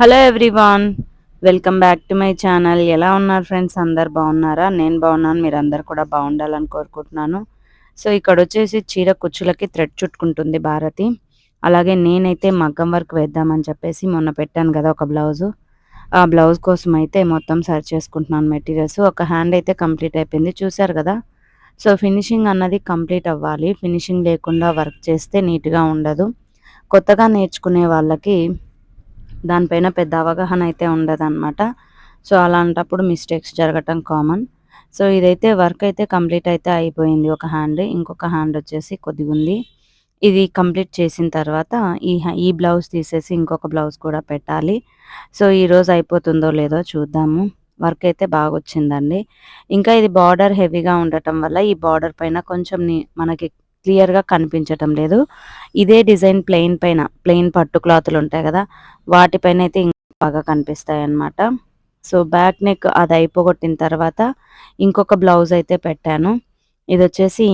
Hello everyone welcome back to my channel. ఎలా ఉన్నారు friends? అందరు బాగున్నారా? నేను బాగున్నాను మీరు అందరు కూడా బాగుండాలని కోరుకుంటున్నాను. సో ఇక్కడ వచ్చేసి చీర కుచ్చులకి థ్రెడ్ చుట్టుకుంటుంది భారతి. అలాగే నేనైతే మగ్గం వర్క్ వేద్దామని చెప్పేసి మొన్న పెట్టాను కదా ఒక బ్లౌజు. ఆ బ్లౌజ్ కోసం అయితే మొత్తం సర్చ్ చేసుకుంటున్నాను మెటీరియల్స్. ఒక హ్యాండ్ అయితే కంప్లీట్ అయిపోయింది చూసారు కదా? సో ఫినిషింగ్ అన్నది కంప్లీట్ అవ్వాలి. ఫినిషింగ్ లేకుండా వర్క్ చేస్తే నీట్గా ఉండదు. కొత్తగా నేర్చుకునే వాళ్ళకి దానిపైన పెద్ద అవగాహన అయితే ఉండదన్నమాట. సో అలాంటప్పుడు మిస్టేక్స్ జరగటం కామన్ సో ఇదైతే వర్క్ అయితే కంప్లీట్ అయితే అయిపోయింది. ఒక హ్యాండ్ ఇంకొక హ్యాండ్ వచ్చేసి కొద్దిగా ఉంది. ఇది కంప్లీట్ చేసిన తర్వాత ఈ హ్యా- ఈ బ్లౌజ్ తీసేసి ఇంకొక బ్లౌజ్ కూడా పెట్టాలి. సో ఈరోజు అయిపోతుందో లేదో చూద్దాము. వర్క్ అయితే బాగా వచ్చిందండి. ఇంకా ఇది బార్డర్ హెవీగా ఉండటం వల్ల ఈ బార్డర్ పైన కొంచెం మనకి క్లియర్గా కనిపించటం లేదు. ఇదే డిజైన్ ప్లెయిన్ పైన ప్లెయిన్ పట్టు క్లాతులు ఉంటాయి కదా వాటిపైన అయితే ఇంకా బాగా కనిపిస్తాయి అన్నమాట సో బ్యాక్ నెక్ అది అయిపోగొట్టిన తర్వాత ఇంకొక బ్లౌజ్ అయితే పెట్టాను. ఇది వచ్చేసి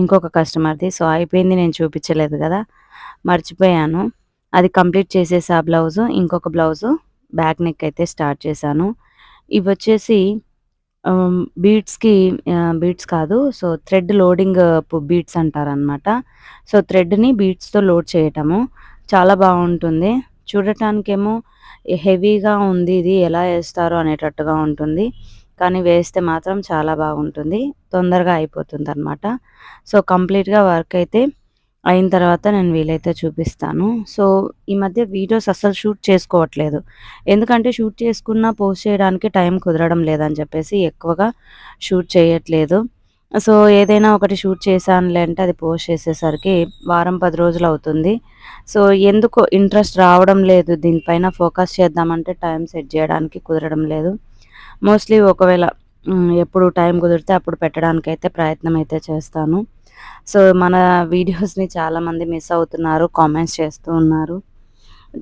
ఇంకొక కస్టమర్ది. సో అయిపోయింది నేను చూపించలేదు కదా మర్చిపోయాను. అది కంప్లీట్ చేసేసి ఆ బ్లౌజు ఇంకొక బ్లౌజు బ్యాక్ నెక్ అయితే స్టార్ట్ చేశాను. ఇవి వచ్చేసి బీడ్స్కి బీడ్స్ కాదు. సో థ్రెడ్ లోడింగ్ బీడ్స్ అంటారనమాట సో థ్రెడ్ని బీడ్స్తో లోడ్ చేయటము చాలా బాగుంటుంది. చూడటానికేమో హెవీగా ఉంది ఇది ఎలా వేస్తారు అనేటట్టుగా ఉంటుంది. కానీ వేస్తే మాత్రం చాలా బాగుంటుంది. తొందరగా అయిపోతుంది అనమాట సో కంప్లీట్గా వర్క్ అయితే అయిన తర్వాత నేను వీలైతే చూపిస్తాను. సో ఈ మధ్య వీడియోస్ అస్సలు షూట్ చేసుకోవట్లేదు. ఎందుకంటే షూట్ చేసుకున్నా పోస్ట్ చేయడానికి టైం కుదరడం లేదని చెప్పేసి ఎక్కువగా షూట్ చేయట్లేదు. సో ఏదైనా ఒకటి షూట్ చేశానులే అంటే అది పోస్ట్ చేసేసరికి వారం పది రోజులు అవుతుంది. సో ఎందుకు ఇంట్రెస్ట్ రావడం లేదు. దీనిపైన ఫోకస్ చేద్దామంటే టైం సెట్ చేయడానికి కుదరడం లేదు. మోస్ట్లీ ఒకవేళ ఎప్పుడు టైం కుదిరితే అప్పుడు పెట్టడానికి అయితే ప్రయత్నం అయితే చేస్తాను. సో మన వీడియోస్ని చాలామంది మిస్ అవుతున్నారు కామెంట్స్ చేస్తూ ఉన్నారు.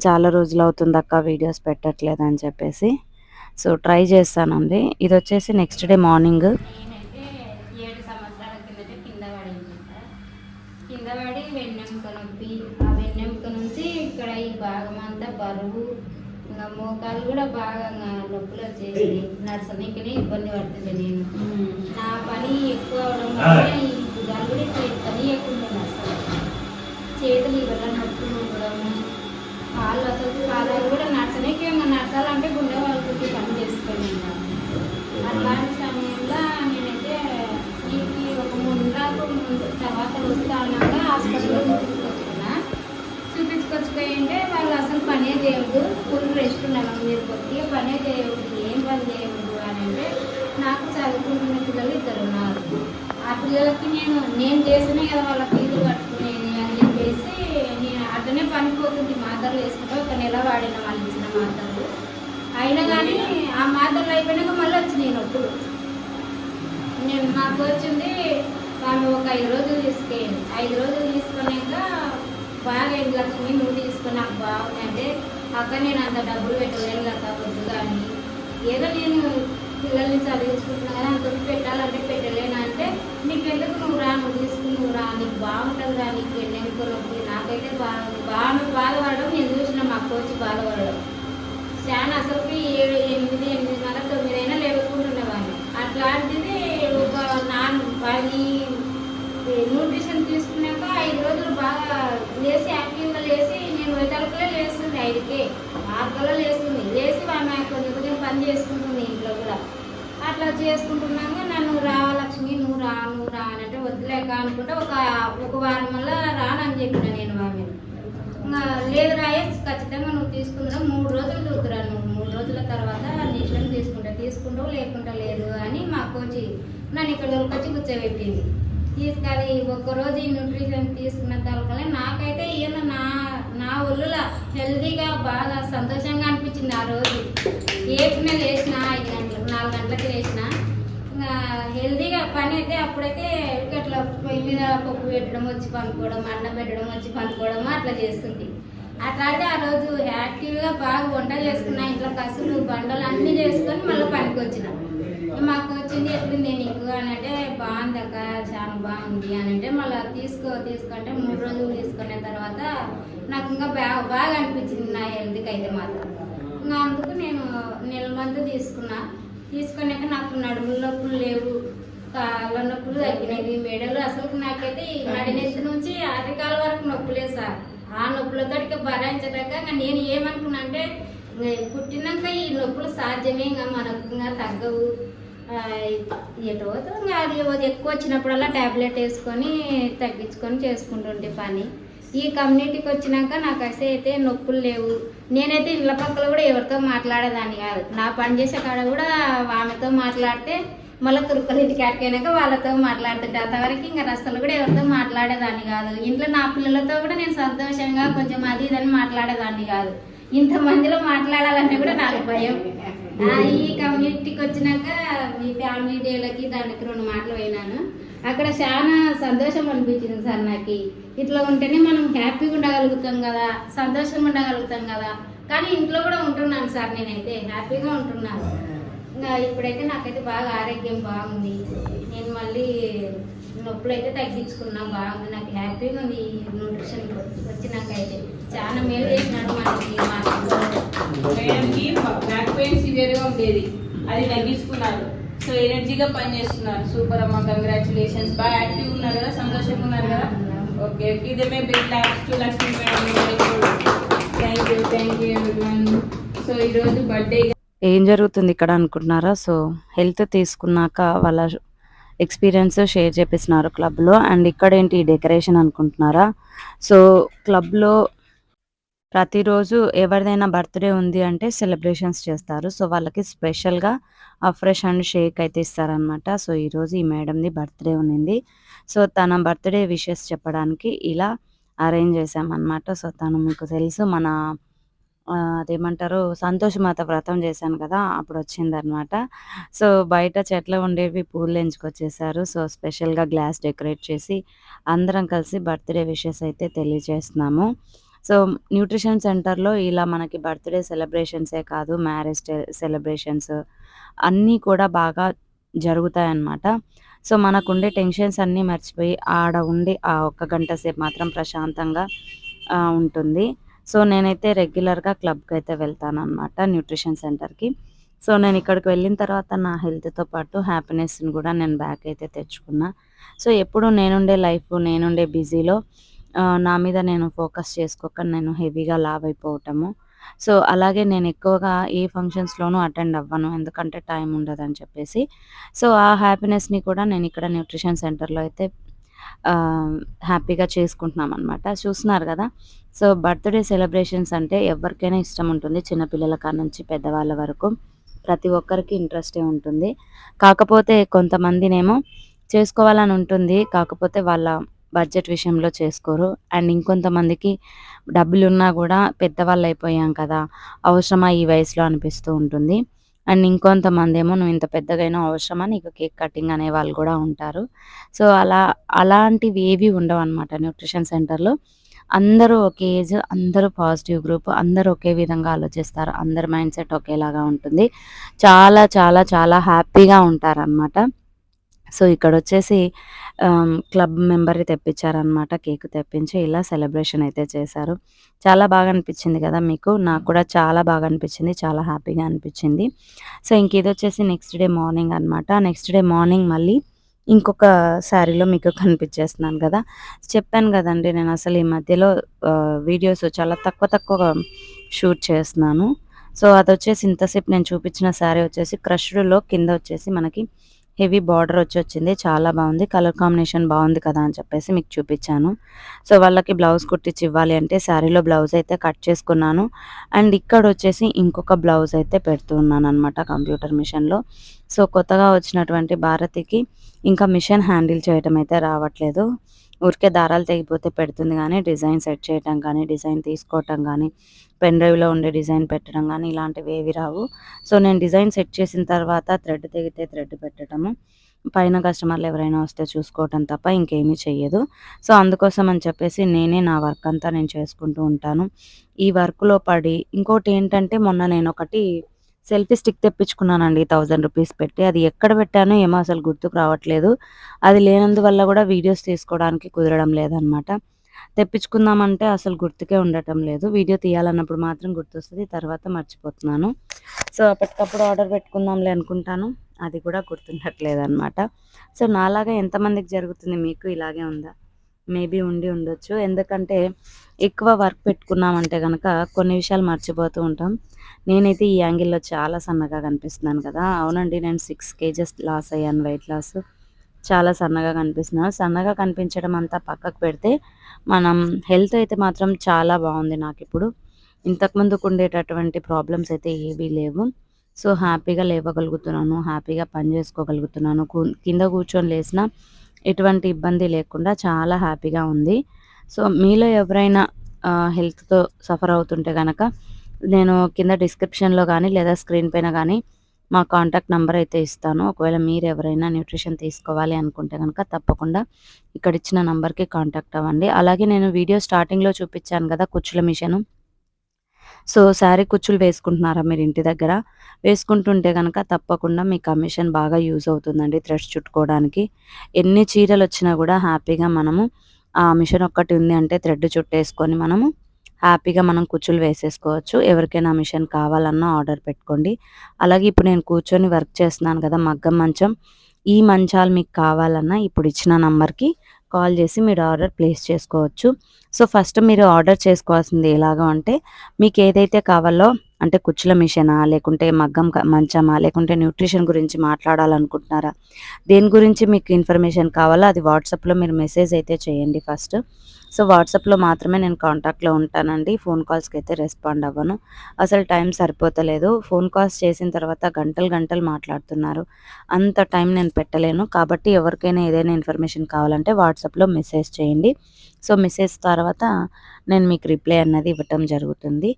చాలా రోజులు అవుతుంది అక్క వీడియోస్ పెట్టట్లేదు అని చెప్పేసి. సో ట్రై చేస్తానండి. ఇది వచ్చేసి నెక్స్ట్ డే మార్నింగ్. కింద పడింది కింద పడి వెన్నెముక నొప్పి ఆ వెన్నెముక నుంచి ఇక్కడ ఈ భాగం అంతా బరువు ఇంకా మోకాలు కూడా బాగా నొప్పులు వచ్చేసి నడసనికనే ఇబ్బంది పడుతుంది నేను. నా పని ఎక్కువ అవడం వల్ల ఈ తెలియకుండా కూడా చేతులు ఇవల్ల నొప్పులు ఉండడము కాళ్ళు అసలు కాళ్ళు కూడా నడచనే ఇంకా నడచాలంటే గుండె కదా వాళ్ళ ఫీజులు కట్టుకునేది అని చెప్పేసి నేను అట్లనే పనిపోతుంది మాత్రలు వేసుకుంటే ఒక నెల వాడిన వాళ్ళు ఇచ్చిన మాత్రలు. అయినా కానీ ఆ మాత్రలు అయిపోయినాక మళ్ళీ వచ్చినాయి నొప్పులు నేను నాకు వచ్చింది వాళ్ళు ఒక ఐదు రోజులు తీసుకెళ్ళి ఐదు రోజులు తీసుకున్నాక బాగా ఏం లక్షలు నువ్వు తీసుకుని నాకు బాగుంది అంటే అక్క నేను అంత డబ్బులు పెట్టలేను కదా వద్దు కానీ ఏదో నేను పిల్లల్ని చదివించుకుంటున్నా కానీ అంత పెట్టాలంటే పెట్టలేను? అంటే నీకెందుకు నువ్వు రా నువ్వు తీసుకుని నువ్వు రా నీకు బాగుంటుంది రా నీకు ఎన్నెందుకు నొప్పి నాకైతే బాగుంది బాగా బాధపడడం నేను చూసిన మా కోచ్ బాధపడడం చాలా అసలుకి ఏడు ఎనిమిది ఎనిమిదిన్నర తొమ్మిది అయినా లేకుంటుండేవాడిని అట్లాంటిది ఒక నాలుగు పది న్యూట్రిషన్ తీసుకున్నాక ఐదు రోజులు బాగా లేచి యాక్టివ్గా లేచి నేను వెతలకలే లేస్తుంది ఐదుకే. ఆరుకలో లేస్తుంది. లేచి ఆమె కొంచెం కొంచెం పని చేసుకుంటుంది ఇంట్లో కూడా. అట్లా చేసుకుంటున్నాక నన్ను రా లక్ష్మి నువ్వు రా నువ్వు రా అని అంటే వద్దులేక అనుకుంటే ఒక ఒక వారం వల్ల రానని చెప్పిన నేను ఆమె ఇంకా లేదు రాయే ఖచ్చితంగా నువ్వు తీసుకుందా మూడు రోజులు చూద్దురా నువ్వు. మూడు రోజుల తర్వాత నిశ్చయం తీసుకుంటా. తీసుకుంటావు లేకుండా లేదు అని మా కోచి నన్ను ఇక్కడ వచ్చి కూర్చోబెట్టింది. తీసుకొని ఒక్కరోజు ఈ న్యూట్రిషన్ తీసుకున్న తర్వాత నాకైతే ఈయన నా నా ఒళ్ళులా హెల్దీగా బాగా సంతోషంగా అనిపించింది ఆ రోజు. ఏపునే లేచిన ఐదు గంటలకు నాలుగు గంటలకు వేసిన హెల్దీగా పని అయితే అప్పుడైతే ఇట్లా పొయ్యి మీద పప్పు పెట్టడం వచ్చి పనుకోవడం అన్నం పెట్టడం వచ్చి పనుకోవడం అట్లా చేస్తుంది. అట్లా అయితే ఆ రోజు యాక్టివ్గా బాగా వంట చేసుకున్నా ఇంట్లో కసులు బండలు అన్నీ చేసుకొని మళ్ళీ పనికి వచ్చిన మాకు వచ్చింది ఎట్లుంది నీకు అని అంటే బాగుంది అక్క చాలా బాగుంది అని అంటే మళ్ళీ తీసుకో తీసుకుంటే మూడు రోజులు తీసుకున్న తర్వాత నాకు ఇంకా బాగా బాగా అనిపించింది నా హెల్త్కి అయితే మాత్రం. ఇంకా అందుకు నేను నెల మందు తీసుకున్నా. తీసుకున్నాక నాకు నడుముల నొప్పులు లేవు కాళ్ళ నొప్పులు తగ్గినాయి. మెడలు అసలు నాకైతే ఈ నడినెత్తి నుంచి అరికాల వరకు నొప్పులే సార్. ఆ నొప్పులతో భరించలేక నేను ఏమనుకున్నా అంటే పుట్టినాక ఈ నొప్పులు సాధ్యమే ఇంకా మనకు ఇంకా తగ్గవు. ఆ, అది ఎక్కువ వచ్చినప్పుడల్లా టాబ్లెట్ వేసుకొని తగ్గించుకొని చేసుకుంటుంటే పని. ఈ కమ్యూనిటీకి వచ్చినాక నాకు అయితే నొప్పులు లేవు. నేనైతే ఇళ్ళ పక్కల కూడా ఎవరితో మాట్లాడేదాన్ని కాదు. నా పని చేసే కాడ కూడా ఆమెతో మాట్లాడితే మళ్ళీ తురుకలు ఇంటికి అటుకైనాక వాళ్ళతో మాట్లాడుతుంటే అంతవరకు ఇంకా రస్తలు కూడా ఎవరితో మాట్లాడేదాన్ని కాదు. ఇంట్లో నా పిల్లలతో కూడా నేను సంతోషంగా కొంచెం అది ఇదని మాట్లాడేదాన్ని కాదు. ఇంతమందిలో మాట్లాడాలంటే కూడా నాకు భయం. ఈ కమ్యూనిటీకి వచ్చినాక మీ ఫ్యామిలీ డేలకి దానికి రెండు మాటలు పోయినాను. అక్కడ చాలా సంతోషం అనిపించింది సార్ నాకు. ఇట్లా ఉంటేనే మనం హ్యాపీగా ఉండగలుగుతాం కదా సంతోషంగా ఉండగలుగుతాం కదా. కానీ ఇంట్లో కూడా ఉంటున్నాను సార్ నేనైతే హ్యాపీగా ఉంటున్నాను. ఇంకా ఇప్పుడైతే నాకైతే బాగా ఆరోగ్యం బాగుంది. నేను మళ్ళీ నొప్పులు అయితే తగ్గించుకున్నా బాగుంది. నాకు హ్యాపీగా ఉంది ఈ న్యూట్రిషన్ వచ్చినాకైతే. చాలా మేలు చేసినాడు మనకి మా మేడంకి బ్యాక్ పెయిన్ సివియర్గా ఉండేది. అది తగ్గించుకున్నారు సో ఎనర్జీగా పనిచేస్తున్నారు. సూపర్ అమ్మ కంగ్రాచులేషన్స్ బాగా యాక్టివ్ ఉన్నారు కదా సంతోషంగా ఉన్నారు కదా. ఓకే ఇదే మే బిగ్ ల్యాక్స్ two Lakshmi madam thank you thank you everyone so ఈరోజు బర్త్డే ఏం జరుగుతుంది ఇక్కడ అనుకుంటున్నారా? సో హెల్త్ తీసుకున్నాక వాళ్ళ ఎక్స్పీరియన్స్ షేర్ చేపిస్తున్నారు క్లబ్లో అండ్ ఇక్కడ ఏంటి డెకరేషన్ అనుకుంటున్నారా? సో క్లబ్లో ప్రతిరోజు ఎవరిదైనా బర్త్డే ఉంది అంటే సెలబ్రేషన్స్ చేస్తారు. సో వాళ్ళకి స్పెషల్గా ఫ్రెష్ అండ్ షేక్ అయితే ఇస్తారనమాట సో ఈరోజు ఈ మేడంది బర్త్డే ఉన్నింది. సో తన బర్త్డే విషెస్ చెప్పడానికి ఇలా అరేంజ్ చేసామన్నమాట సో తను మీకు తెలుసు మన అదేమంటారు సంతోషమాత వ్రతం చేశాను కదా అప్పుడు వచ్చిందనమాట సో బయట చెట్లు ఉండేవి పూలు ఎంచుకొచ్చేసారు సో స్పెషల్గా గ్లాస్ డెకరేట్ చేసి అందరం కలిసి బర్త్డే విషెస్ అయితే తెలియజేస్తున్నాము. సో న్యూట్రిషన్ సెంటర్లో ఇలా మనకి బర్త్డే సెలబ్రేషన్సే కాదు మ్యారేజ్ సెలబ్రేషన్స్ అన్నీ కూడా బాగా జరుగుతాయన్నమాట. సో మనకుండే టెన్షన్స్ అన్నీ మర్చిపోయి ఆడ ఉండి ఆ ఒక్క గంట సేపు మాత్రం ప్రశాంతంగా ఉంటుంది. సో నేనైతే రెగ్యులర్గా క్లబ్కి అయితే వెళ్తాను అనమాట న్యూట్రిషన్ సెంటర్కి. సో నేను ఇక్కడికి వెళ్ళిన తర్వాత నా హెల్త్తో పాటు హ్యాపీనెస్ని కూడా నేను బ్యాక్ అయితే తెచ్చుకున్నా. సో ఎప్పుడు నేనుండే లైఫ్ నేనుండే బిజీలో నా మీద నేను ఫోకస్ చేసుకోక నేను హెవీగా లావ్ అయిపోవటము. సో అలాగే నేను ఎక్కువగా ఏ ఫంక్షన్స్లోనూ అటెండ్ అవ్వను ఎందుకంటే టైం ఉండదని చెప్పేసి. సో ఆ హ్యాపీనెస్ని కూడా నేను ఇక్కడ న్యూట్రిషన్ సెంటర్లో అయితే హ్యాపీగా చేసుకుంటున్నాం అనమాట చూస్తున్నారు కదా? సో బర్త్డే సెలబ్రేషన్స్ అంటే ఎవరికైనా ఇష్టం ఉంటుంది చిన్నపిల్లల కాడ నుంచి పెద్దవాళ్ళ వరకు. ప్రతి ఒక్కరికి ఇంట్రెస్టే ఉంటుంది. కాకపోతే కొంతమందినేమో చేసుకోవాలని ఉంటుంది కాకపోతే వాళ్ళ బడ్జెట్ విషయంలో చేసుకోరు. అండ్ ఇంకొంతమందికి డబ్బులు ఉన్నా కూడా పెద్దవాళ్ళు అయిపోయాం కదా అవసరమా ఈ వయసులో అనిపిస్తూ ఉంటుంది. అండ్ ఇంకొంతమంది ఏమో నువ్వు ఇంత పెద్దగైనా అవసరమా? నీకు కేక్ కటింగ్ అనే వాళ్ళు కూడా ఉంటారు. సో అలా అలాంటివి ఏవి ఉండవు అనమాట న్యూట్రిషన్ సెంటర్లో. అందరూ ఒకే ఏజ్ అందరూ పాజిటివ్ గ్రూప్ అందరూ ఒకే విధంగా ఆలోచిస్తారు. అందరి మైండ్ సెట్ ఒకేలాగా ఉంటుంది. చాలా చాలా చాలా హ్యాపీగా ఉంటారనమాట సో ఇక్కడ వచ్చేసి క్లబ్ మెంబర్ తెప్పించారనమాట కేక్ తెప్పించి ఇలా సెలబ్రేషన్ అయితే చేశారు. చాలా బాగా అనిపించింది కదా మీకు? నాకు కూడా చాలా బాగా అనిపించింది చాలా హ్యాపీగా అనిపించింది. సో ఇంక ఇది వచ్చేసి నెక్స్ట్ డే మార్నింగ్ అనమాట నెక్స్ట్ డే మార్నింగ్ మళ్ళీ ఇంకొక శారీలో మీకు కనిపించేస్తున్నాను కదా? చెప్పాను కదండి నేను అసలు ఈ మధ్యలో వీడియోస్ చాలా తక్కువ తక్కువ షూట్ చేస్తున్నాను. సో అది వచ్చేసి ఇంతసేపు నేను చూపించిన శారీ వచ్చేసి క్రష్డ్లో కింద వచ్చేసి మనకి హెవీ బార్డర్ వచ్చి వచ్చింది. చాలా బాగుంది. కలర్ కాంబినేషన్ బాగుంది కదా అని చెప్పేసి మీకు చూపించాను. సో వాళ్ళకి బ్లౌజ్ కుట్టించి ఇవ్వాలి అంటే శారీలో బ్లౌజ్ అయితే కట్ చేసుకున్నాను. అండ్ ఇక్కడ వచ్చేసి ఇంకొక బ్లౌజ్ అయితే పెడుతున్నాను అనమాట కంప్యూటర్ మిషన్లో. సో కొత్తగా వచ్చినటువంటి భారతికి ఇంకా మిషన్ హ్యాండిల్ చేయటం అయితే రావట్లేదు. ఊరికే దారాలు తెగిపోతే పెడుతుంది కానీ డిజైన్ సెట్ చేయటం కానీ డిజైన్ తీసుకోవటం కానీ పెన్ డ్రైవ్లో ఉండే డిజైన్ పెట్టడం కానీ ఇలాంటివి ఏవి రావు. సో నేను డిజైన్ సెట్ చేసిన తర్వాత థ్రెడ్ తెగితే థ్రెడ్ పెట్టడము. పైన కస్టమర్లు ఎవరైనా వస్తే చూసుకోవటం తప్ప ఇంకేమీ చెయ్యదు. సో అందుకోసం అని చెప్పేసి నేనే నా వర్క్ అంతా నేను చేసుకుంటూ ఉంటాను. ఈ వర్క్లో పడి ఇంకోటి ఏంటంటే మొన్న నేను ఒకటి సెల్ఫీ స్టిక్ తెప్పించుకున్నానండి థౌజండ్ రూపీస్ పెట్టి అది ఎక్కడ పెట్టానో ఏమో అసలు గుర్తుకు రావట్లేదు అది లేనందువల్ల కూడా వీడియోస్ తీసుకోవడానికి కుదరడం లేదనమాట తెప్పించుకుందామంటే అసలు గుర్తుకే ఉండటం లేదు. వీడియో తీయాలన్నప్పుడు మాత్రం గుర్తొస్తుంది తర్వాత మర్చిపోతున్నాను. సో, అప్పటికప్పుడు ఆర్డర్ పెట్టుకుందాంలే అనుకుంటాను. అది కూడా గుర్తుండట్లేదనమాట. సో, నాలాగా ఎంతమందికి జరుగుతుంది? మీకు ఇలాగే ఉందా? మేబీ ఉండి ఉండొచ్చు. ఎందుకంటే ఎక్కువ వర్క్ పెట్టుకున్నామంటే కనుక కొన్ని విషయాలు మర్చిపోతూ ఉంటాం. నేనైతే ఈ యాంగిల్‌లో చాలా సన్నగా కనిపిస్తున్నాను కదా! అవునండి. నేను సిక్స్ కేజెస్ లాస్ అయ్యాను వెయిట్ లాస్. చాలా సన్నగా కనిపిస్తున్నాను. సన్నగా కనిపించడం అంతా పక్కకు పెడితే, మనం హెల్త్ అయితే మాత్రం చాలా బాగుంది నాకు ఇప్పుడు ఇంతకుముందుకు ఉండేటటువంటి ప్రాబ్లమ్స్ అయితే ఏవీ లేవు. సో, హ్యాపీగా లేవగలుగుతున్నాను. హ్యాపీగా పని చేసుకోగలుగుతున్నాను. కింద కూర్చొని లేసినా ఎటువంటి ఇబ్బంది లేకుండా చాలా హ్యాపీగా ఉంది. సో, మీలో ఎవరైనా హెల్త్‌తో సఫర్ అవుతుంటే కనుక నేను కింద డిస్క్రిప్షన్‌లో కానీ లేదా స్క్రీన్ పైన కానీ మా కాంటాక్ట్ నెంబర్ అయితే ఇస్తాను. ఒకవేళ మీరు ఎవరైనా న్యూట్రిషన్ తీసుకోవాలి అనుకుంటే కనుక తప్పకుండా ఇక్కడ ఇచ్చిన నెంబర్కి కాంటాక్ట్ అవ్వండి. అలాగే నేను వీడియో స్టార్టింగ్‌లో చూపించాను కదా కుచ్చుల మిషను. సో, శారీ కుచ్చులు వేసుకుంటున్నారా మీరు ఇంటి దగ్గర? వేసుకుంటుంటే కనుక తప్పకుండా మీకు ఆ మిషన్ బాగా యూజ్ అవుతుందండి థ్రెడ్స్ చుట్టుకోవడానికి. ఎన్ని చీరలు వచ్చినా కూడా హ్యాపీగా మనము ఆ మిషన్ ఒక్కటి ఉంది అంటే థ్రెడ్ చుట్టేసుకొని మనము హ్యాపీగా మనం కుచ్చులు వేసేసుకోవచ్చు. ఎవరికైనా మిషన్ కావాలన్నా ఆర్డర్ పెట్టుకోండి. అలాగే ఇప్పుడు నేను కూర్చొని వర్క్ చేస్తున్నాను కదా! మగ్గం మంచం. ఈ మంచాలు మీకు కావాలన్నా ఇప్పుడు ఇచ్చిన నంబర్‌కి కాల్ చేసి మీరు ఆర్డర్ ప్లేస్ చేసుకోవచ్చు. సో, ఫస్ట్ మీరు ఆర్డర్ చేసుకోవాల్సింది ఎలాగా అంటే ఏదైతే కావాలో అంటే కుచ్చుల మిషనా? లేకుంటే మగ్గం మంచమా? లేకుంటే న్యూట్రిషన్ గురించి మాట్లాడాలనుకుంటున్నారా? దేని గురించి మీకు ఇన్ఫర్మేషన్ కావాలో అది వాట్సాప్‌లో మీరు మెసేజ్ అయితే చేయండి ఫస్ట్. సో, వాట్సాప్‌లో మాత్రమే నేను కాంటాక్ట్‌లో ఉంటానండి. ఫోన్ కాల్స్కి అయితే రెస్పాండ్ అవ్వను. అసలు టైం సరిపోతలేదు. ఫోన్ కాల్స్ చేసిన తర్వాత గంటలు గంటలు మాట్లాడుతున్నారు. అంత టైం నేను పెట్టలేను. కాబట్టి ఎవరికైనా ఏదైనా ఇన్ఫర్మేషన్ కావాలంటే వాట్సాప్‌లో మెసేజ్ చేయండి. సో, మెసేజ్ తర్వాత నేను మీకు రిప్లై అన్నది ఇవ్వటం జరుగుతుంది.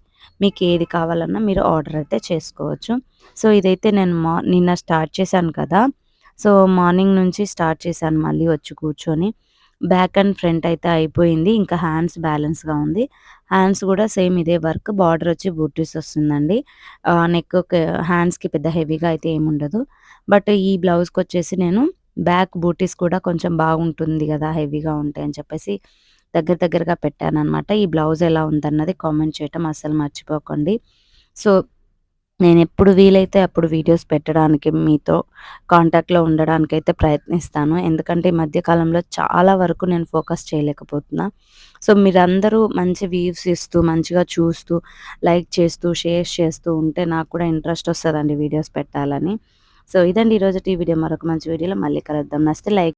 మీకు ఏది కావాలన్నా మీరు ఆర్డర్ అయితే చేసుకోవచ్చు. సో, ఇదైతే నేను మా నిన్న స్టార్ట్ చేశాను కదా! సో, మార్నింగ్ నుంచి స్టార్ట్ చేశాను మళ్ళీ వచ్చి కూర్చొని. బ్యాక్ అండ్ ఫ్రంట్ అయితే అయిపోయింది. ఇంకా హ్యాండ్స్ బ్యాలెన్స్‌గా ఉంది. హ్యాండ్స్ కూడా సేమ్ ఇదే వర్క్. బార్డర్ వచ్చి బూటీస్ వస్తుందండి. నెక్ నెక్‌కి హ్యాండ్స్‌కి పెద్ద హెవీగా అయితే ఏముండదు. బట్ ఈ బ్లౌజ్కి వచ్చేసి నేను బ్యాక్ బూటీస్ కూడా కొంచెం బాగుంటుంది కదా హెవీగా ఉంటాయని చెప్పేసి దగ్గర దగ్గరగా పెట్టానమాట ఈ బ్లౌజ్ ఎలా ఉందన్నది కామెంట్ చేయటం అస్సలు మర్చిపోకండి. సో, నేను ఎప్పుడు వీలైతే అప్పుడు వీడియోస్ పెట్టడానికి మీతో కాంటాక్ట్‌లో ఉండడానికైతే ప్రయత్నిస్తాను. ఎందుకంటే ఈ మధ్యకాలంలో చాలా వరకు నేను ఫోకస్ చేయలేకపోతున్నా. సో, మీరందరూ మంచి వ్యూస్ ఇస్తూ, మంచిగా చూస్తూ, లైక్ చేస్తూ, షేర్ చేస్తూ ఉంటే నాకు కూడా ఇంట్రెస్ట్ వస్తుందండి వీడియోస్ పెట్టాలని. సో, ఇదండి ఈరోజుటి వీడియో. మరొక మంచి వీడియోలో మళ్ళీ కలుద్దాం. నచ్చితే లైక్